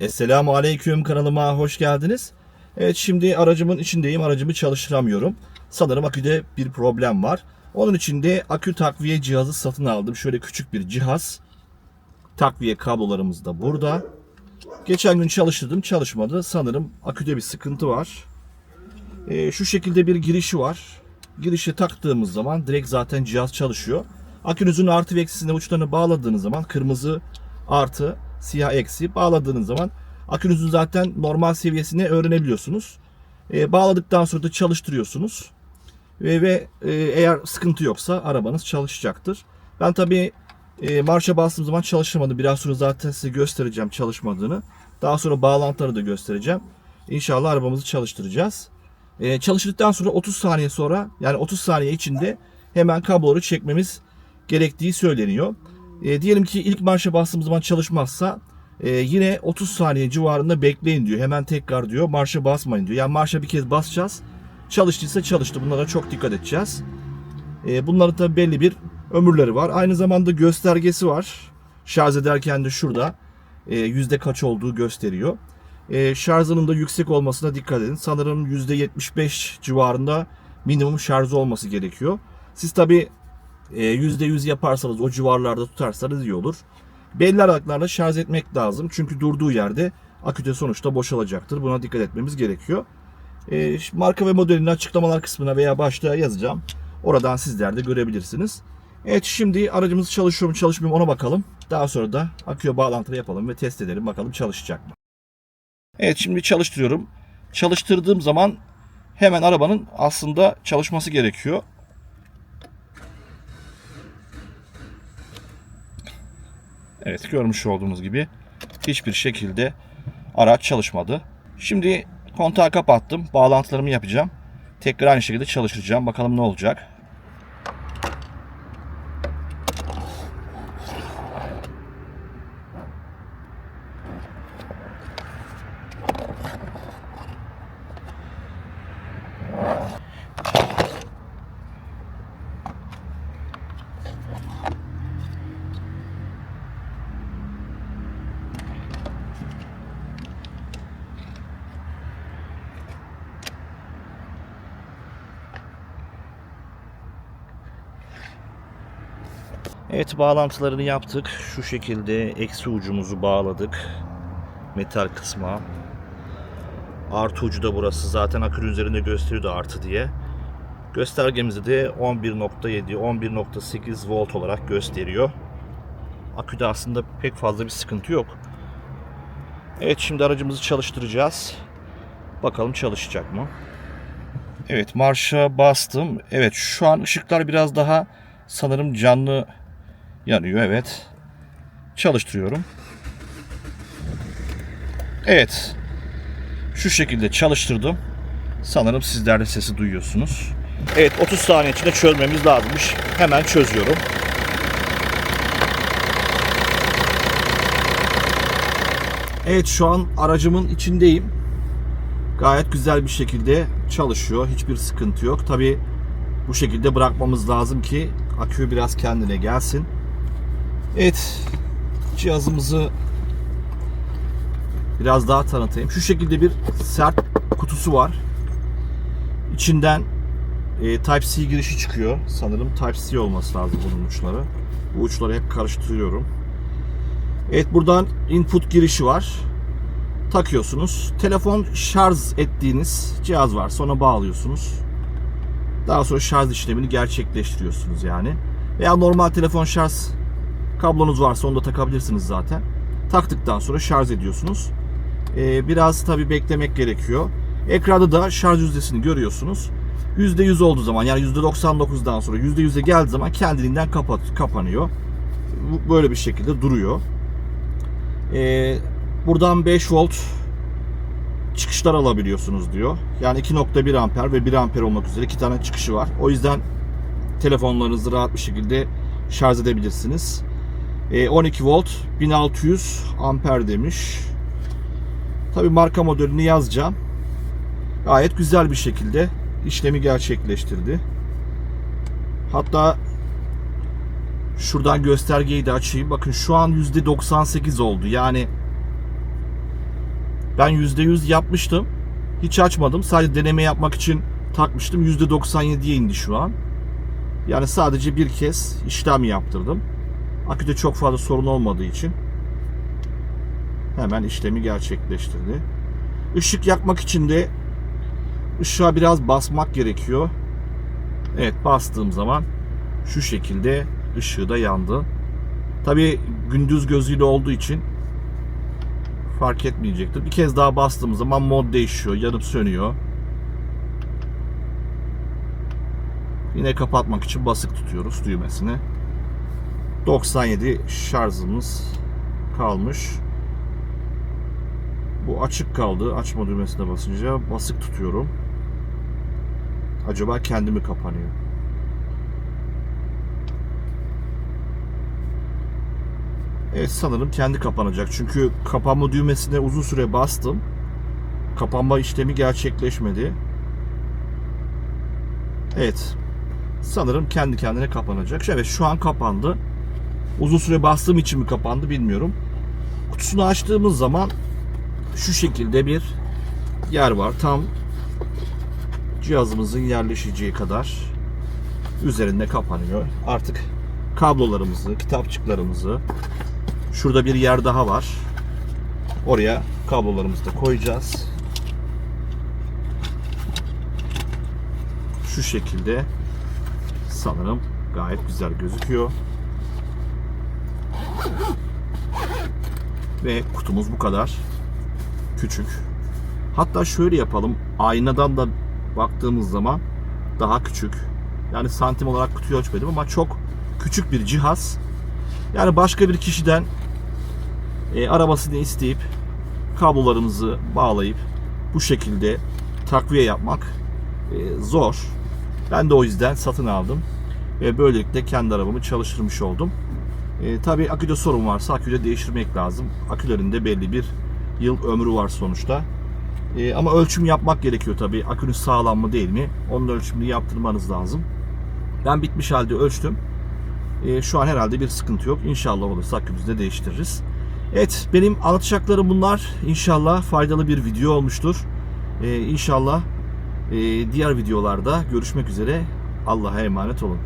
Esselamu Aleyküm kanalıma hoş geldiniz. Evet şimdi aracımın içindeyim. Aracımı çalıştıramıyorum. Sanırım aküde bir problem var. Onun için de akü takviye cihazı satın aldım. Şöyle küçük bir cihaz. Takviye kablolarımız da burada. Geçen gün çalıştırdım çalışmadı. Sanırım aküde bir sıkıntı var. Ee, şu şekilde bir girişi var. Girişe taktığımız zaman direkt zaten cihaz çalışıyor. Akünüzün artı ve eksisine uçlarını bağladığınız zaman kırmızı artı siyah eksi bağladığınız zaman akünüzün zaten normal seviyesini öğrenebiliyorsunuz. Ee, bağladıktan sonra da çalıştırıyorsunuz. Ve, ve e, eğer sıkıntı yoksa arabanız çalışacaktır. Ben tabii e, marşa bastığım zaman çalışmadı. Biraz sonra zaten size göstereceğim çalışmadığını. Daha sonra bağlantıları da göstereceğim. İnşallah arabamızı çalıştıracağız. E, çalıştıktan sonra 30 saniye sonra yani 30 saniye içinde hemen kabloları çekmemiz gerektiği söyleniyor. E, diyelim ki ilk marşa bastığımız zaman çalışmazsa e, yine 30 saniye civarında bekleyin diyor. Hemen tekrar diyor marşa basmayın diyor. Yani marşa bir kez basacağız. Çalıştıysa çalıştı. Bunlara çok dikkat edeceğiz. E, bunların da belli bir ömürleri var. Aynı zamanda göstergesi var. Şarj ederken de şurada e, yüzde kaç olduğu gösteriyor. E, şarjının da yüksek olmasına dikkat edin. Sanırım yüzde 75 civarında minimum şarjı olması gerekiyor. Siz tabi %100 yaparsanız o civarlarda tutarsanız iyi olur. Belli aralıklarla şarj etmek lazım. Çünkü durduğu yerde aküde sonuçta boşalacaktır. Buna dikkat etmemiz gerekiyor. E, marka ve modelini açıklamalar kısmına veya başlığa yazacağım. Oradan sizler de görebilirsiniz. Evet şimdi aracımız çalışıyor mu çalışmıyor mu ona bakalım. Daha sonra da aküye bağlantılı yapalım ve test edelim bakalım çalışacak mı. Evet şimdi çalıştırıyorum. Çalıştırdığım zaman hemen arabanın aslında çalışması gerekiyor. Evet görmüş olduğunuz gibi hiçbir şekilde araç çalışmadı. Şimdi kontağı kapattım. Bağlantılarımı yapacağım. Tekrar aynı şekilde çalıştıracağım. Bakalım ne olacak. Evet bağlantılarını yaptık. Şu şekilde eksi ucumuzu bağladık. Metal kısma. Artı ucu da burası. Zaten akülü üzerinde gösteriyordu artı diye. Göstergemizde de 11.7, 11.8 volt olarak gösteriyor. Aküde aslında pek fazla bir sıkıntı yok. Evet şimdi aracımızı çalıştıracağız. Bakalım çalışacak mı? Evet marşa bastım. Evet şu an ışıklar biraz daha sanırım canlı yanıyor. Evet. Çalıştırıyorum. Evet. Şu şekilde çalıştırdım. Sanırım sizler de sesi duyuyorsunuz. Evet 30 saniye içinde çözmemiz lazımmış. Hemen çözüyorum. Evet şu an aracımın içindeyim. Gayet güzel bir şekilde çalışıyor. Hiçbir sıkıntı yok. Tabi bu şekilde bırakmamız lazım ki akü biraz kendine gelsin. Evet cihazımızı biraz daha tanıtayım. Şu şekilde bir sert kutusu var. İçinden e, Type-C girişi çıkıyor. Sanırım Type-C olması lazım bunun uçları. Bu uçları hep karıştırıyorum. Evet buradan input girişi var. Takıyorsunuz. Telefon şarj ettiğiniz cihaz var. Sonra bağlıyorsunuz. Daha sonra şarj işlemini gerçekleştiriyorsunuz yani. Veya normal telefon şarj kablonuz varsa onu da takabilirsiniz zaten. Taktıktan sonra şarj ediyorsunuz. Ee, biraz tabi beklemek gerekiyor. Ekranda da şarj yüzdesini görüyorsunuz. %100 olduğu zaman yani %99'dan sonra %100'e geldiği zaman kendiliğinden kapat, kapanıyor. Böyle bir şekilde duruyor. Ee, buradan 5 volt çıkışlar alabiliyorsunuz diyor. Yani 2.1 amper ve 1 amper olmak üzere iki tane çıkışı var. O yüzden telefonlarınızı rahat bir şekilde şarj edebilirsiniz. E, 12 volt 1600 amper demiş. Tabi marka modelini yazacağım. Gayet güzel bir şekilde işlemi gerçekleştirdi. Hatta şuradan göstergeyi de açayım. Bakın şu an %98 oldu. Yani Ben %100 yapmıştım. Hiç açmadım. Sadece deneme yapmak için takmıştım. %97'ye indi şu an. Yani sadece bir kez işlem yaptırdım. Aküde çok fazla sorun olmadığı için hemen işlemi gerçekleştirdi. Işık yakmak için de ışığa biraz basmak gerekiyor. Evet bastığım zaman şu şekilde ışığı da yandı. Tabi gündüz gözüyle olduğu için fark etmeyecektir. Bir kez daha bastığım zaman mod değişiyor, yanıp sönüyor. Yine kapatmak için basık tutuyoruz düğmesini. 97 şarjımız kalmış. Bu açık kaldı. Açma düğmesine basınca basık tutuyorum. Acaba kendi mi kapanıyor? Evet sanırım kendi kapanacak. Çünkü kapanma düğmesine uzun süre bastım. Kapanma işlemi gerçekleşmedi. Evet. Sanırım kendi kendine kapanacak. Evet şu an kapandı. Uzun süre bastığım için mi kapandı bilmiyorum. Kutusunu açtığımız zaman şu şekilde bir yer var. Tam cihazımızın yerleşeceği kadar üzerinde kapanıyor. Artık kablolarımızı, kitapçıklarımızı şurada bir yer daha var. Oraya kablolarımızı da koyacağız. Şu şekilde sanırım gayet güzel gözüküyor. Ve kutumuz bu kadar küçük. Hatta şöyle yapalım. Aynadan da baktığımız zaman daha küçük. Yani santim olarak kutuyu ölçmedim ama çok küçük bir cihaz. Yani başka bir kişiden e, arabasını isteyip kablolarımızı bağlayıp bu şekilde takviye yapmak e, zor. Ben de o yüzden satın aldım. Ve böylelikle kendi arabamı çalıştırmış oldum. E, tabii aküde sorun varsa aküde değiştirmek lazım. Akülerinde belli bir yıl ömrü var sonuçta. E, ama ölçüm yapmak gerekiyor tabii. Akünün sağlam mı değil mi? Onun ölçümünü yaptırmanız lazım. Ben bitmiş halde ölçtüm. E, şu an herhalde bir sıkıntı yok. İnşallah olursa akümüzü de değiştiririz. Evet benim anlatacaklarım bunlar. İnşallah faydalı bir video olmuştur. E, inşallah e, diğer videolarda görüşmek üzere. Allah'a emanet olun.